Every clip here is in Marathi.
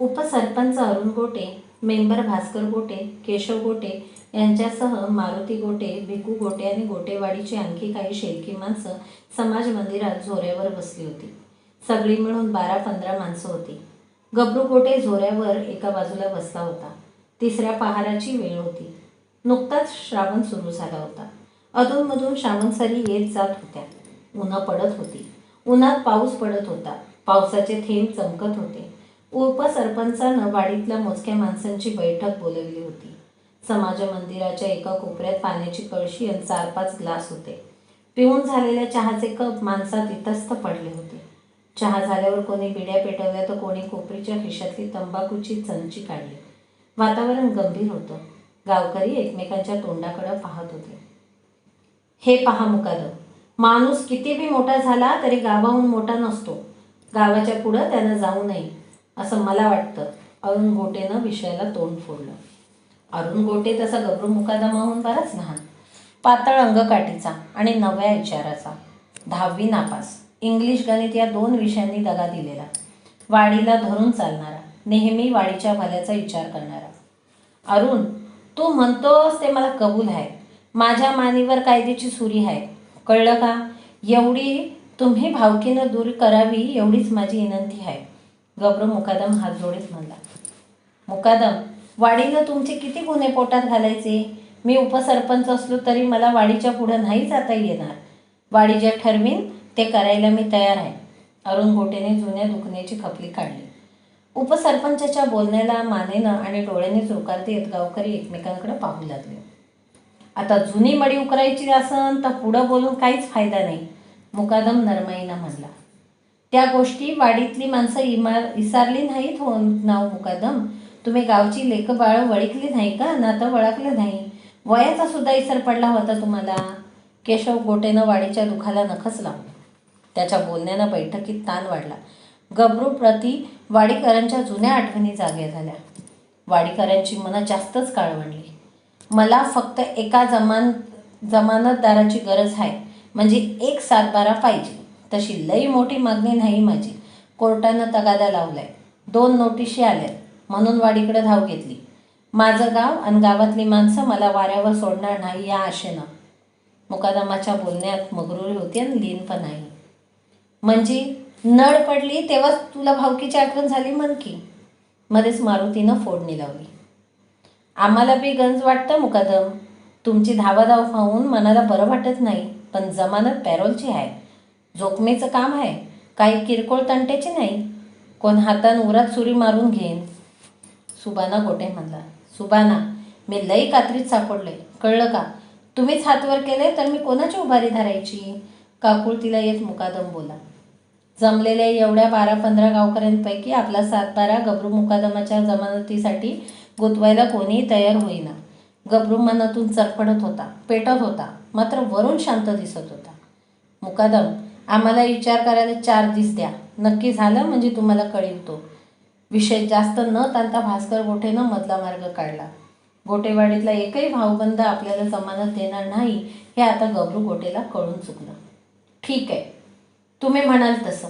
उपसरपंच अरुण गोटे मेंबर भास्कर गोटे केशव गोटे यांच्यासह मारुती गोटे भिकू गोटे आणि गोटेवाडीची आणखी काही शेलकी माणसं समाज मंदिरात झोऱ्यावर बसली होती. सगळी मिळून बारा पंधरा माणसं होती. गबरू गोटे झोऱ्यावर एका बाजूला बसला होता. तिसऱ्या पहाराची वेळ होती. नुकताच श्रावण सुरू झाला होता. अधूनमधून श्रावणसरी येत जात होत्या. उन्हं पडत होती. उन्हात पाऊस पडत होता. पावसाचे थेंब चमकत होते. उपसरपंचानं वाडीतल्या मोजक्या माणसांची बैठक बोलवली होती. समाज मंदिराच्या एका कोपऱ्यात पाण्याची कळशी आणि चार पाच ग्लास होते. पिऊन झालेल्या चहाचे कप माणसात इतस्त पडले होते. चहा झाल्यावर कोणी बिड्या पेटवल्या तर कोणी कोपरीच्या खिशातली तंबाखूची चमची काढली. वातावरण गंभीर होतं. गावकरी एकमेकांच्या तोंडाकडे पाहत होते. हे पहा मुकादम माणूस किती बी मोठा झाला तरी गावाहून मोठा नसतो. गावाच्या पुढं त्यानं जाऊ नये. असं मला वाटतं. अरुण गोटेनं विषयाला तोंड फोडलं. अरुण गोटे तसा गबरू मुकादमाहून बराच लहान. पातळ अंगकाठीचा आणि नव्या विचाराचा दहावी नापास. इंग्लिश गणित या दोन विषयांनी दगा दिलेला. वाडीला धरून चालणारा. नेहमी वाडीच्या भल्याचा विचार करणारा. अरुण तू म्हणतोस ते मला कबूल आहे. माझ्या मानीवर कायद्याची सुरी आहे. कळलं का? एवढी तुम्ही भावकीनं दूर करावी एवढीच माझी विनंती आहे. गब्र मुकादम हात जोडीत म्हणला मुकादम वाडीनं तुमचे किती गुन्हे पोटात घालायचे? मी उपसरपंच असलो तरी मला वाडीच्या पुढं नाही जाता येणार. वाडी जे ठरवीन ते करायला मी तयार आहे. अरुण गोटेने जुन्या दुखण्याची खपली काढली. उपसरपंचाच्या बोलण्याला मानेनं आणि डोळ्याने चुरकारते येत गावकरी एकमेकांकडे पाहू लागले. आता जुनी मडी उकरायची असन तर पुढं बोलून काहीच फायदा नाही मुकादम नरमाईनं म्हणला. त्या गोष्टी वाडीतली माणसं इमार विसारली नाहीत हो नाव मुकादम. तुम्ही गावची लेखबाळ वळखली नाही का? नातं वळखलं नाही. वयाचा सुद्धा इसर पडला होता तुम्हाला. केशव गोटेनं वाडीच्या दुखाला नखच लावलं त्याच्या बोलण्यानं बैठकीत ताण वाढला. गबरू प्रती वाडीकरांच्या जुन्या आठवणी जाग्या झाल्या. वाडीकरांची मनं जास्तच काळवणली मला फक्त एका जमान जमानतदाराची गरज आहे म्हणजे एक सातबारा पाहिजे. तशी लई मोठी मागणी नाही माझी. कोर्टानं तगादा लावलाय. दोन नोटिशी आल्या म्हणून वाडीकडे धाव घेतली. माझं गाव आणि गावातली माणसं मला वाऱ्यावर सोडणार नाही या आशेनं. मुकादमाच्या बोलण्यात मगरुरी होती आणि लीन पण नाही म्हणजे नळ पडली तेव्हाच तुला भावकीची आठवण झाली म्हण की? मध्येच मारुतीनं फोडणी लावली. आम्हाला बी गंज वाटतं मुकादम. तुमची धावाधाव पाहून मनाला बरं वाटत नाही पण जमानत पॅरोलची आहे. जोखमीचं काम आहे. काही किरकोळ तंट्याची नाही. कोण हातान उरात सुरी मारून घेईन. सुबाना गोटे म्हणला सुबाना मी लई कात्रीत सापडले. कळलं का? तुम्हीच हातवर केले तर मी कोणाची उभारी धरायची? काकुळ तिला येत मुकादम बोला जमलेल्या एवढ्या बारा पंधरा गावकऱ्यांपैकी आपला सातबारा गबरू मुकादमाच्या जमानतीसाठी गुंतवायला कोणीही तयार होईना. गबरू मनातून चरफडत होता पेटत होता मात्र वरून शांत दिसत होता. मुकादम आम्हाला विचार करायला चार दिस द्या. नक्की झालं म्हणजे तुम्हाला कळवतो विषय जास्त न तांता भास्कर गोठेनं मधला मार्ग काढला. गोटेवाडीतला एकही भाऊबंद आपल्याला जमानत देणार नाही हे आता गबरू गोटेला कळून चुकलं. ठीक आहे. तुम्ही म्हणाल तसं.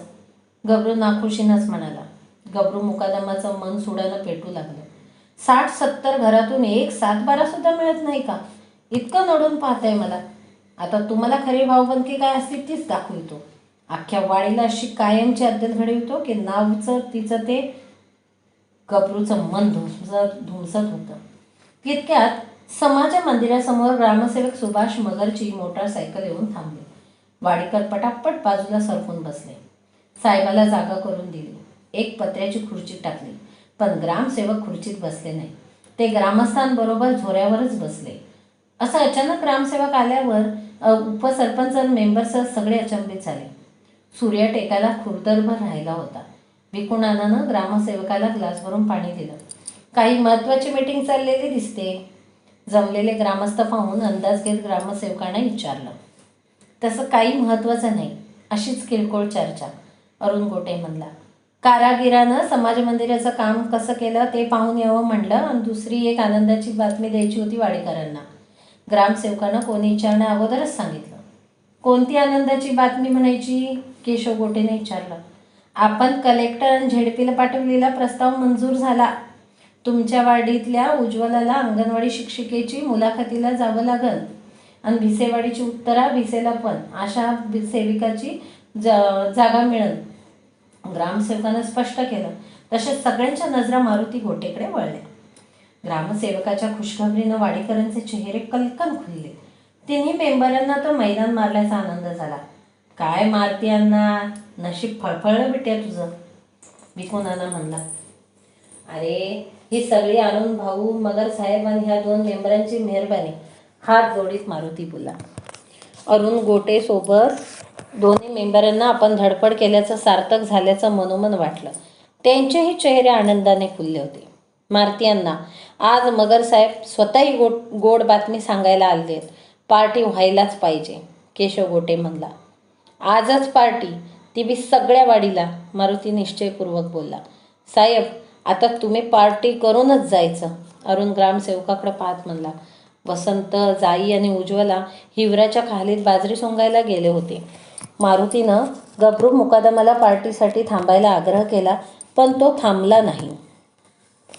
गबरू नाखुशीनंच म्हणाला. गबरू मुकादमाचं मन सुडानं पेटू लागलं. साठ सत्तर घरातून एक सात बारासुद्धा मिळत नाही का? इतकं नडून पाहताय मला. आता तुम्हाला खरी भावबंदकी काय असते तीच दाखवितो. अख्ख्या वाडीला अशी कायमची अद्यत घडवितो की नावचं तिचं ते गबरूचं मन धुमसत धुमसत होतं. तितक्यात समाज मंदिरासमोर ग्रामसेवक सुभाष मगरची मोटारसायकल येऊन थांबली. वाडीकर पटापट बाजूला सरकून बसले. साहेबाला जागा करून दिली. एक पत्र्याची खुर्ची टाकली. पण ग्रामसेवक खुर्चीत बसले नाही. ते ग्रामस्थांबरोबर झोऱ्यावरच बसले. असं अचानक ग्रामसेवक आल्यावर उपसरपंच आणि मेंबरसह सगळे अचंबित झाले. सूर्य टेकायला खुर्दरभर राहिला होता. विकुणानानं ग्रामसेवकाला ग्लास भरून पाणी दिलं. काही महत्त्वाची मीटिंग चाललेली दिसते. जमलेले ग्रामस्थ पाहून अंदाज घेत ग्रामसेवकाने विचारलं. तसं काही महत्त्वाचं नाही अशीच किरकोळ चर्चा. अरुण गोटे म्हणला कारागिरानं समाज मंदिराचं काम कसं केलं ते पाहून यावं म्हणलं आणि दुसरी एक आनंदाची बातमी द्यायची होती वाडेकरांना. ग्रामसेवकानं कोणी विचारण्या अगोदरच सांगितलं. कोणती आनंदाची बातमी म्हणायची? केशव गोटेने विचारलं. आपण कलेक्टर आणि झेडपीला पाठवलेला प्रस्ताव मंजूर झाला. तुमच्या वाडीतल्या उज्ज्वलाला अंगणवाडी शिक्षिकेची मुलाखतीला जावं लागल. आणि भिसेवाडीची उत्तरा भिसेला पण. अशा भि- सेविकाची ज जागा मिळेल. ग्रामसेवकानं स्पष्ट केलं. तसेच सगळ्यांच्या नजरा मारुती गोटेकडे वळल्या. ग्रामसेवकाच्या खुशखबरीनं वाडीकरांचे चेहरे कलकल खुलले. तिन्ही मेंबरांना तर मैदान मारल्याचा आनंद झाला. काय मारती नशीब फळफळलं बिट्या तुझं विकुनाना म्हणला. अरे ही सगळी आणून भाऊ मगर साहेब आणि ह्या दोन मेंबरांची मेहरबानी. हात जोडीत मारुती बोला अरुण गोटे सोबत दोन्ही मेंबरांना आपण धडपड केल्याचं सार्थक झाल्याचं मनोमन वाटलं. त्यांचेही चेहरे आनंदाने फुलले होते. मारतीयांना आज मगर साहेब स्वतःही गोड गोड बातमी सांगायला आले आहेत. पार्टी व्हायलाच पाहिजे केशव गोटे म्हणला. आजच पार्टी ती बी सगळ्या वाडीला मारुती निश्चयपूर्वक बोलला. साहेब आता तुम्ही पार्टी करूनच जायचं अरुण ग्रामसेवकाकडे पाहत म्हणला. वसंत जाई आणि उज्ज्वला हिवराच्या खालीत बाजरी सोंगायला गेले होते. मारुतीनं गबरू मुकादमाला पार्टीसाठी थांबायला आग्रह केला पण तो थांबला नाही.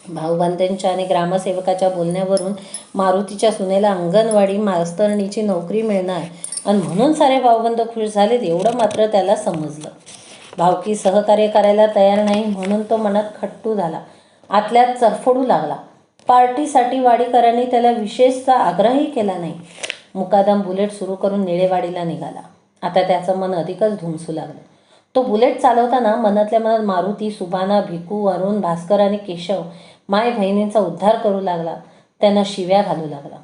भाऊबंधांच्या आणि ग्रामसेवकाच्या बोलण्यावरून मारुतीच्या सुनेला अंगणवाडी मास्तरणीची नोकरी मिळणार. आणि म्हणून सारे भाऊबंद खुश झालेत एवढं मात्र त्याला समजलं. भावकी सहकार्य करायला तयार नाही म्हणून तो मनात खट्टू झाला. आतल्यात चरफडू लागला. पार्टीसाठी वाडीकरांनी त्याला विशेषचा आग्रहही केला नाही. मुकादम बुलेट सुरू करून निळेवाडीला निघाला. आता त्याचं मन अधिकच धुमसू लागलं. तो बुलेट चालवताना मनातल्या मनात मारुती सुबाना भिकू अरुण भास्कर आणि केशव माय बहिणींचा उद्धार करू लागला त्यांना शिव्या घालू लागला.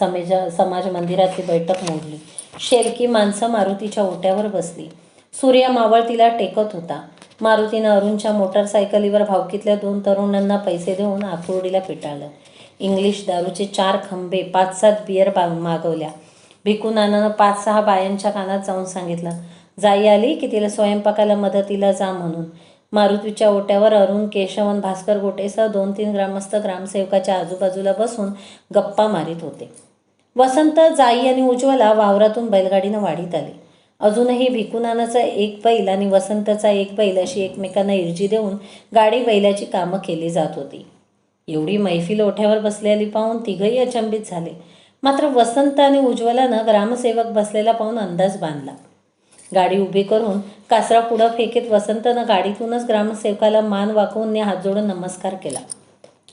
समेजा समाज मंदिरातली बैठक मोडली. शेलकी माणसं मारुतीच्या ओट्यावर बसली. सूर्य मावळतीला टेकत होता. मारुतीनं अरुणच्या मोटरसायकलीवर भावकीतल्या दोन तरुणांना पैसे देऊन आकुर्डीला पिटाळलं. इंग्लिश दारूचे चार खंबे पाच सात बियर बा मागवल्या. भिकू नानानं पाच सहा बायांच्या कानात जाऊन सांगितलं जाई आली की तिला स्वयंपाकाला मदतीला जा म्हणून. मारुतीच्या ओट्यावर अरुण केशवन भास्कर गोटेसह दोन तीन ग्रामस्थ ग्रामसेवकाच्या आजूबाजूला बसून गप्पा मारित होते. वसंत जाई आणि उज्ज्वला वावरातून बैलगाडीनं वाढीत आली. अजूनही भिकुनानाचा एक बैल आणि वसंतचा एक बैल अशी एकमेकांना इर्जी देऊन गाडी बैलाची कामं केली जात होती. एवढी मैफिल ओठ्यावर बसलेली पाहून तिघही अचंबित झाले. मात्र वसंत आणि उज्ज्वलानं ग्रामसेवक बसलेला पाहून अंदाज बांधला. गाडी उभी करून कासरा पुढं फेकीत वसंतनं गाडीतूनच ग्रामसेवकाला मान वाकवून ने हात जोडून नमस्कार केला.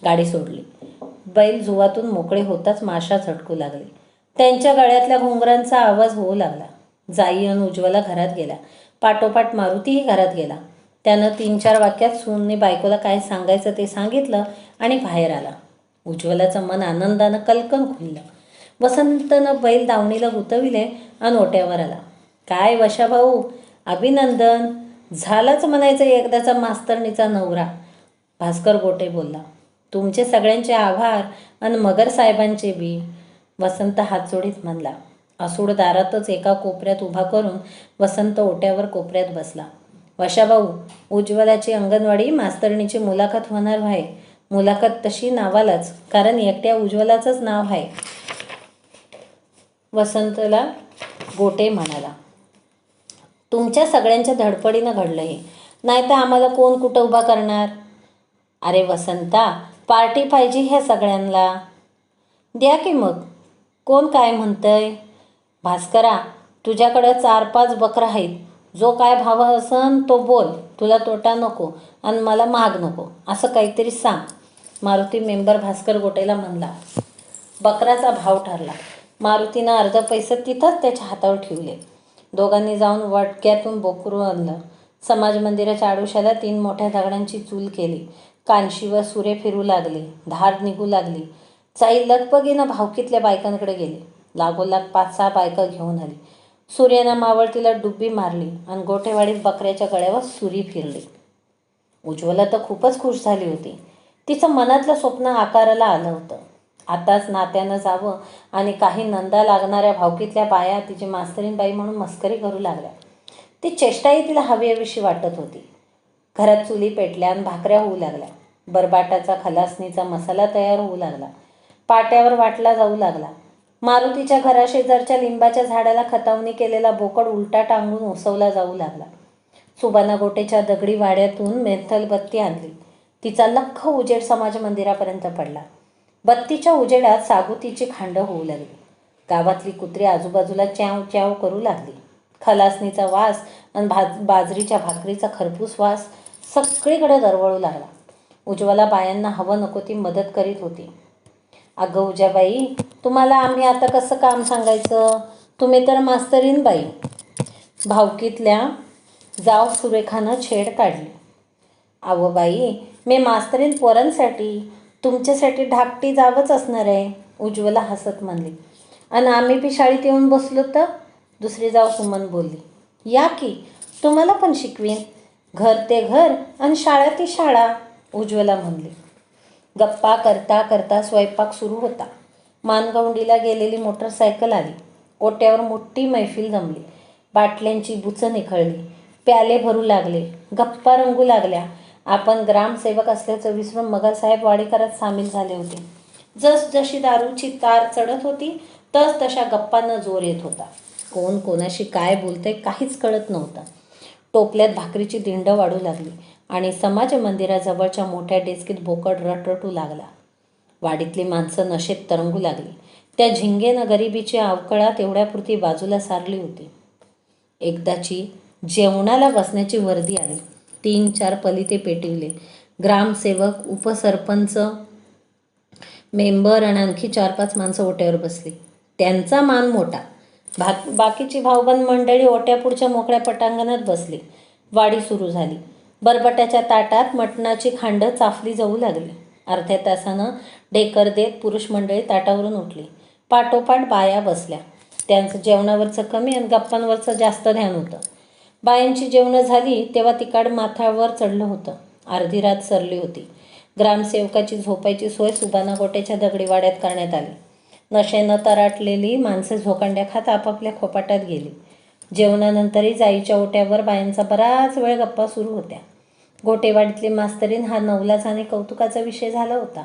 गाडी सोडली. बैल जुवातून मोकळे होताच माशा झटकू लागले. त्यांच्या गळ्यातल्या घोंगरांचा आवाज होऊ लागला. जाई आणि उज्ज्वला घरात गेला पाठोपाठ मारुतीही घरात गेला. त्यानं तीन चार वाक्यात सूनने बायकोला काय सांगायचं ते सांगितलं आणि बाहेर आला. उज्ज्वलाचं मन आनंदानं कलकन खुललं. वसंतनं बैल दावणीला गुतविले आणि ओट्यावर आला. काय वशा भाऊ? अभिनंदन. झालंच म्हणायचं एकदाचा मास्तरणीचा नवरा. भास्कर गोटे बोलला तुमचे सगळ्यांचे आभार आणि मगर साहेबांचे बी. वसंत हातजोडीत म्हणला असूड दारातच एका कोपऱ्यात उभा करून वसंत ओट्यावर कोपऱ्यात बसला. वशाभाऊ उज्ज्वलाची अंगणवाडी मास्तरणीची मुलाखत होणार आहे मुलाखत तशी नावालाच कारण एकट्या उज्ज्वलाचंच नाव आहे वसंतला गोटे म्हणाला तुमच्या सगळ्यांच्या धडपडीनं घडलं हे. नाही तर आम्हाला कोण कुठं उभा करणार? अरे वसंता पार्टी पाहिजे ह्या सगळ्यांना. द्या की मग. कोण काय म्हणतंय? भास्करा तुझ्याकडं चार पाच बकरा आहेत. जो काय भाव असन तो बोल. तुला तोटा नको आणि मला महाग नको. असं काहीतरी सांग. मारुती मेंबर भास्कर गोटेला म्हणला. बकराचा भाव ठरला. मारुतीनं अर्ध पैसे तिथंच त्याच्या हातावर ठेवले. दोघांनी जाऊन वटक्यातून बोकरू आणलं. समाज मंदिराच्या आडोशाला तीन मोठ्या दगडांची चूल केली. कानशीवर सुरे फिरू लागले. धार निघू लागली. चाई लगबगीनं भावकीतल्या बायकांकडे गेली. लागोलाग पाच सहा बायका घेऊन आली. सूर्यानं मावळतीला डुब्बी मारली आणि गोठेवाडीत बकऱ्याच्या गळ्यावर सुरी फिरली. उज्ज्वला तर खूपच खुश झाली होती. तिचं मनातलं स्वप्न आकाराला आलं होतं. आताच नात्यानं जावं आणि काही नंदा लागणाऱ्या भावकीतल्या बाया तिची मास्तरीनबाई म्हणून मस्करी करू लागल्या. ती चेष्टाही तिला हवी हवीशी वाटत होती. घरात चुली पेटल्या आणि भाकऱ्या होऊ लागल्या. बरबाटाचा खलासणीचा मसाला तयार होऊ लागला. पाट्यावर वाटला जाऊ लागला. मारुतीच्या घराशेजारच्या लिंबाच्या झाडाला खतावणी केलेला बोकड उलटा टांगून उसवला जाऊ लागला. सुबाना गोटेच्या दगडी वाड्यातून मेंथल बत्ती आणली. तिचा लख्ख उजेड समाज मंदिरापर्यंत पडला. बत्तीच्या उजेडात सागुतीची खांड होऊ लागली. गावातली कुत्री आजूबाजूला च्याव च्याव करू लागली. खलासणीचा वास आणि भाज बाजरीच्या भाकरीचा खरपूस वास सगळीकडे दरवळू लागला. उज्ज्वला बायांना हवं नको ती मदत करीत होती. अगं उजाबाई तुम्हाला आम्ही आता कसं काम सांगायचं? तुम्ही तर मास्तरीन बाई. भावकीतल्या जाव सुरेखानं छेड काढली. अहो बाई मी मास्तरीन पोरांसाठी तुमच्यासाठी धाकटी जावंच असणार आहे उज्ज्वला हसत म्हणली. आणि आम्ही बी शाळेत येऊन बसलो तर दुसरी जाव सुमन बोलली या की तुम्हाला पण शिकवीन. घर ते घर आणि शाळा ती शाळा उज्ज्वला म्हणली. गप्पा करता करता स्वयंपाक सुरू होता. मानगवंडीला गेलेली मोटरसायकल आली. ओट्यावर मोठी मैफिल जमली. बाटल्यांची बुचं निखळली. प्याले भरू लागले. गप्पा रंगू लागल्या. आपण ग्रामसेवक असल्याचं विसरून मगरसाहेब वाडेकरात सामील झाले होते. जस जशी दारूची तार चढत होती तस तशा गप्पांना जोर येत होता. कोण कोणाशी काय बोलतंय काहीच कळत नव्हतं. टोपल्यात भाकरीची दिंड वाढू लागली आणि समाज मंदिराजवळच्या मोठ्या डेस्कीत बोकड रटरटू लागला. वाडीतली माणसं नशेत तरंगू लागली. त्या झिंगेनं गरिबीची अवकळा तेवढ्यापुरती बाजूला सारली होती. एकदाची जेवणाला बसण्याची वर्दी आली. तीन चार पलिते पेटिवले. ग्रामसेवक उपसरपंच मेंबर आणि आणखी चार पाच माणसं ओट्यावर बसली. त्यांचा मान मोठा. भा बाकीची भाऊबंद मंडळी ओट्यापुढच्या मोकळ्या पटांगणात बसली. वाडी सुरू झाली. बरबट्याच्या ताटात मटणाची खांड चाफली जाऊ लागली. अर्ध्या तासानं डेकर देत पुरुष मंडळी ताटावरून उठली. पाठोपाठ बाया बसल्या. त्यांचं जेवणावरचं कमी आणि गप्पांवरचं जास्त ध्यान होतं. बायांची जेवणं झाली तेव्हा तिकाड माथावर चढलं होतं. अर्धी रात सरली होती. ग्रामसेवकाची झोपायची सोय सुबाना गोट्याच्या दगडी वाड्यात करण्यात आली. नशेनं तराटलेली माणसं झोकांड्या खात आपापल्या खोपाटात गेली. जेवणानंतरही जाईच्या ओट्यावर बायांचा बराच वेळ गप्पा सुरू होत्या. गोटेवाडीतली मास्तरीन हा नवलाच आणि कौतुकाचा विषय झाला होता.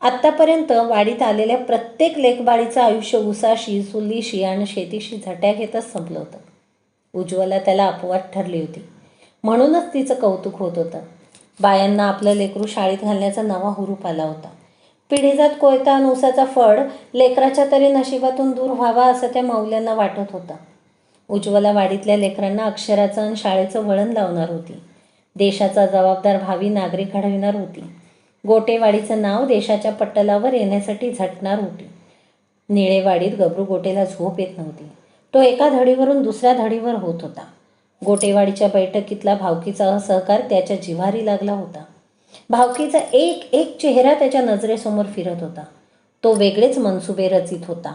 आत्तापर्यंत वाडीत आलेल्या प्रत्येक लेखबाळीचं आयुष्य उसाशी चुलीशी आणि शेतीशी झट्या घेतच संपलं होतं. उज्ज्वला त्याला अपवाद ठरली होती. म्हणूनच तिचं कौतुक होत होतं. बायांना आपलं लेकरू शाळेत घालण्याचा नवा हुरूप आला होता. पिढीजात कोयता आणि ऊसाचा फड लेकराच्या तरी नशिबातून दूर व्हावा असं त्या मौल्यांना वाटत होतं. उज्ज्वला वाडीतल्या लेकरांना अक्षराचं आणि शाळेचं वळण लावणार होती. देशाचा जबाबदार भावी नागरिक घडविणार होती. गोटेवाडीचं नाव देशाच्या पट्टलावर येण्यासाठी झटणार होती. निळेवाडीत गबरू गोटेला झोप येत नव्हती. तो एका धडीवरून दुसऱ्या धडीवर होत होता. गोटेवाडीच्या बैठकीतला भावकीचा असहकार त्याच्या जिव्हारी लागला होता. भावकीचा एक एक चेहरा त्याच्या नजरेसमोर फिरत होता. तो वेगळेच मनसुबे रचित होता.